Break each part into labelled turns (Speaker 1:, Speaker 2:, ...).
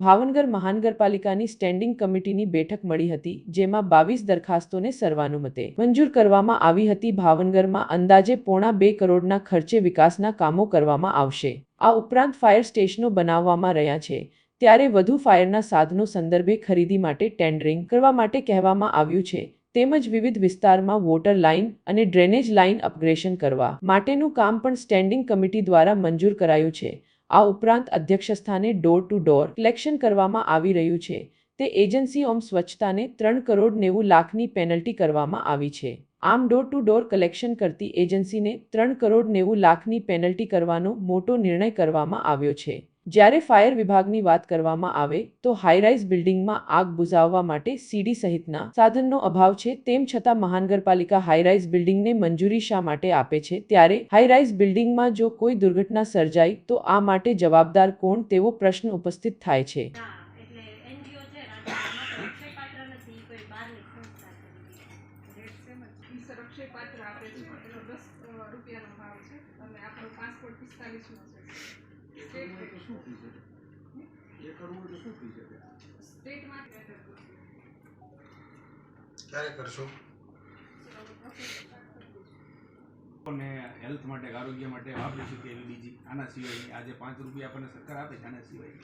Speaker 1: ભાવનગર મહાનગરપાલિકાની સ્ટેન્ડિંગ કમિટીની બેઠક મળી હતી, જેમાં બાવીસ દરખાસ્તોને સર્વાનુમતે મંજૂર કરવામાં આવી હતી. ભાવનગરમાં અંદાજે પોણા બે કરોડના ખર્ચે વિકાસના કામો કરવામાં આવશે. આ ઉપરાંત ફાયર સ્ટેશનો બનાવવામાં રહ્યા છે. ત્યારે વધુ ફાયરના સાધનો સંદર્ભે ખરીદી માટે ટેન્ડરિંગ કરવા માટે કહેવામાં આવ્યું છે. તેમજ વિવિધ વિસ્તારમાં વોટર લાઇન અને ડ્રેનેજ લાઇન અપગ્રેશન કરવા માટેનું કામ પણ સ્ટેન્ડિંગ કમિટી દ્વારા મંજૂર કરાયું છે. આ ઉપરાંત અધ્યક્ષસ્થાને ડોર ટુ ડોર કલેક્શન કરવામાં આવી રહ્યું છે. તે એજન્સી ઓમ સ્વચ્છતાને ત્રણ કરોડ નેવું લાખની પેનલ્ટી કરવામાં આવી છે. આમ ડોર ટુ ડોર કલેક્શન કરતી એજન્સીને ત્રણ કરોડ નેવું લાખની પેનલ્ટી કરવાનો મોટો નિર્ણય કરવામાં આવ્યો છે. જ્યારે ફાયર વિભાગની વાત કરવામાં આવે તો હાઈરાઇઝ બિલ્ડિંગમાં આગ બુઝાવવા માટે સીડી સહિતના સાધનનો અભાવ છે. તેમ છતાં મહાનગરપાલિકા હાઈરાઇઝ બિલ્ડિંગને મંજૂરી શા માટે આપે છે? ત્યારે હાઈરાઇઝ બિલ્ડિંગમાં જો કોઈ દુર્ઘટના સર્જાય તો આ માટે જવાબદાર કોણ? તેવો પ્રશ્ન ઉપસ્થિત થાય છે.
Speaker 2: રૂપિયાનો ભાવ છે અને આપણો પાસપોર્ટ પિસ્તાલીસનો છે સ્ટેટ
Speaker 3: શું છે એ કરવું તો શું ફી છે
Speaker 2: સ્ટેટમાં
Speaker 4: ક્યારે કરશો?
Speaker 3: અને હેલ્થ માટે આરોગ્ય માટે વાપરી શકીએ એવી બીજી. આના સિવાય આજે પાંચ રૂપિયા આપણને સરકાર આપે છે આના સિવાય.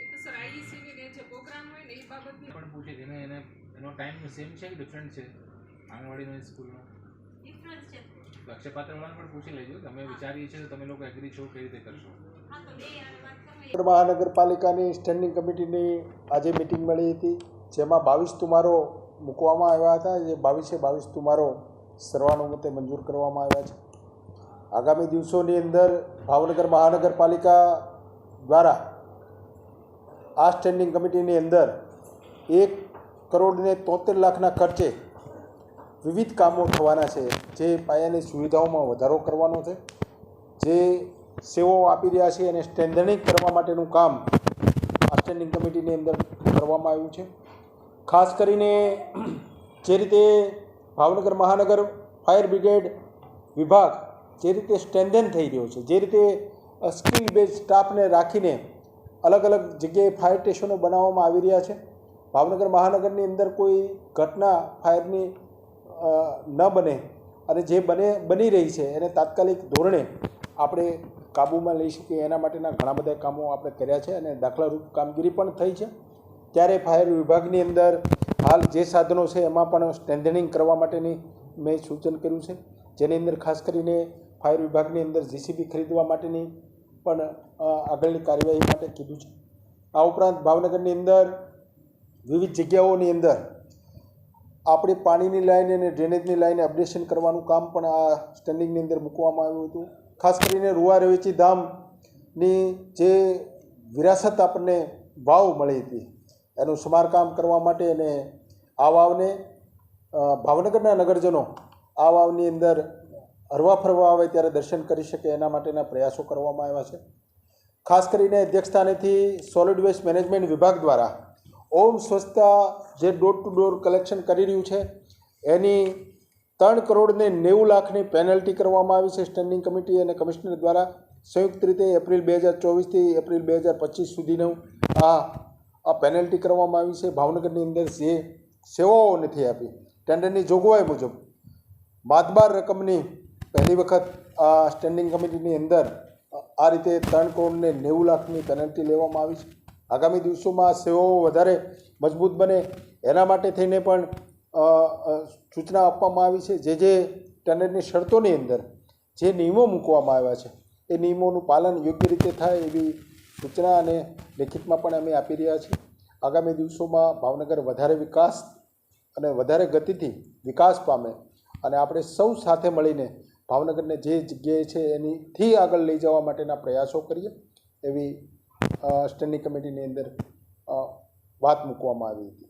Speaker 2: એ તો સર આઈઈસીની ને જે પ્રોગ્રામ હોય ને એ બાબતની
Speaker 5: પણ પૂછે એને એને એનો ટાઈમ સેમ છે કે ડિફરન્ટ છે? આંગણવાડીનો સ્કૂલનો
Speaker 6: ડિફરન્સ છે.
Speaker 5: લક્ષ્યપાત્રવાળાને પણ પૂછી લેજો. તમે વિચારીએ છીએ તો તમે લોકો એગ્રી છો કઈ રીતે કરશો?
Speaker 7: મહાનગરપાલિકાની સ્ટેન્ડિંગ કમિટીની આજે મિટિંગ મળી હતી, જેમાં બાવીસ તુમારો મૂકવામાં આવ્યા હતા. જે બાવીસે બાવીસ તુમારો સર્વાનુમતે મંજૂર કરવામાં આવ્યા છે. આગામી દિવસોની અંદર ભાવનગર મહાનગરપાલિકા દ્વારા આ સ્ટેન્ડિંગ કમિટીની અંદર એક કરોડને તોતેર લાખના ખર્ચે વિવિધ કામો થવાના છે. જે પાયાની સુવિધાઓમાં વધારો કરવાનો છે. જે સેવાઓ આપી રહ્યા છે અને સ્ટેન્ડર્ડિંગ કરવા માટેનું કામ આ સ્ટેન્ડિંગ કમિટીની અંદર કરવામાં આવ્યું છે. ખાસ કરીને જે રીતે ભાવનગર મહાનગર ફાયર બ્રિગેડ વિભાગ જે રીતે સ્ટ્રેન્થન થઈ રહ્યો છે, જે રીતે સ્કિલ બેઝ સ્ટાફને રાખીને અલગ અલગ જગ્યાએ ફાયર સ્ટેશનો બનાવવામાં આવી રહ્યા છે. ભાવનગર મહાનગરની અંદર કોઈ ઘટના ફાયરની ન બને અને જે બને, બની રહી છે એને તાત્કાલિક ધોરણે આપણે કાબૂમાં લઈ શકીએ એના માટેના ઘણા બધા કામો આપણે કર્યા છે અને દાખલારૂપ કામગીરી પણ થઈ છે. ત્યારે ફાયર વિભાગની અંદર હાલ જે સાધનો છે એમાં પણ સ્ટ્રેન્થનિંગ કરવા માટેની મેં સૂચન કર્યું છે. જેની અંદર ખાસ કરીને ફાયર વિભાગની અંદર જીસીબી ખરીદવા માટેની પણ આગળની કાર્યવાહી માટે કીધું છે. આ ઉપરાંત ભાવનગરની અંદર વિવિધ જગ્યાઓની અંદર આપણી પાણીની લાઈન અને ડ્રેનેજની લાઈને અપડેશન કરવાનું કામ પણ આ સ્ટેન્ડિંગની અંદર મૂકવામાં આવ્યું હતું. ખાસ કરીને રૂવા રેવેચી ધામની જે વિરાસત આપણને વાવ મળી હતી, એનું સમારકામ કરવા માટે અને આ વાવને ભાવનગરના નગરજનો આ વાવની અંદર હરવા ફરવા આવે ત્યારે દર્શન કરી શકે એના માટેના પ્રયાસો કરવામાં આવ્યા છે. ખાસ કરીને અધ્યક્ષસ્થાનેથી સોલિડ વેસ્ટ મેનેજમેન્ટ વિભાગ દ્વારા ઓમ સ્વચ્છતા જે ડોર ટુ ડોર કલેક્શન કરી રહ્યું છે, એની ત્રણ કરોડને નેવું લાખની પેનલ્ટી કરવામાં આવી છે સ્ટેન્ડિંગ કમિટી અને કમિશનર દ્વારા સંયુક્ત રીતે એપ્રિલ બે હજાર ચોવીસથી એપ્રિલ બે હજાર પચીસ સુધીનું આ આ પેનલ્ટી કરવામાં આવી છે. ભાવનગરની અંદર જે સેવાઓ નથી આપી, ટેન્ડરની જોગવાઈ મુજબ માતબાર રકમની પહેલી વખત આ સ્ટેન્ડિંગ કમિટીની અંદર આ રીતે ત્રણ કરોડને નેવું લાખની પેનલ્ટી લેવામાં આવી છે. આગામી દિવસોમાં સેવાઓ વધારે મજબૂત બને એના માટે થઈને પણ સૂચના આપવામાં આવી છે. જે જે ટેન્ડરની શરતોની અંદર જે નિયમો મૂકવામાં આવ્યા છે, એ નિયમોનું પાલન યોગ્ય રીતે થાય એવી સૂચના અને લેખિતમાં પણ અમે આપી રહ્યા છીએ. આગામી દિવસોમાં ભાવનગર વધારે વિકાસ અને વધારે ગતિથી વિકાસ પામે અને આપણે સૌ સાથે મળીને ભાવનગરને જે જગ્યાએ છે એનીથી આગળ લઈ જવા માટેના પ્રયાસો કરીએ એવી સ્ટેન્ડિંગ કમિટીની અંદર વાત મૂકવામાં આવી હતી.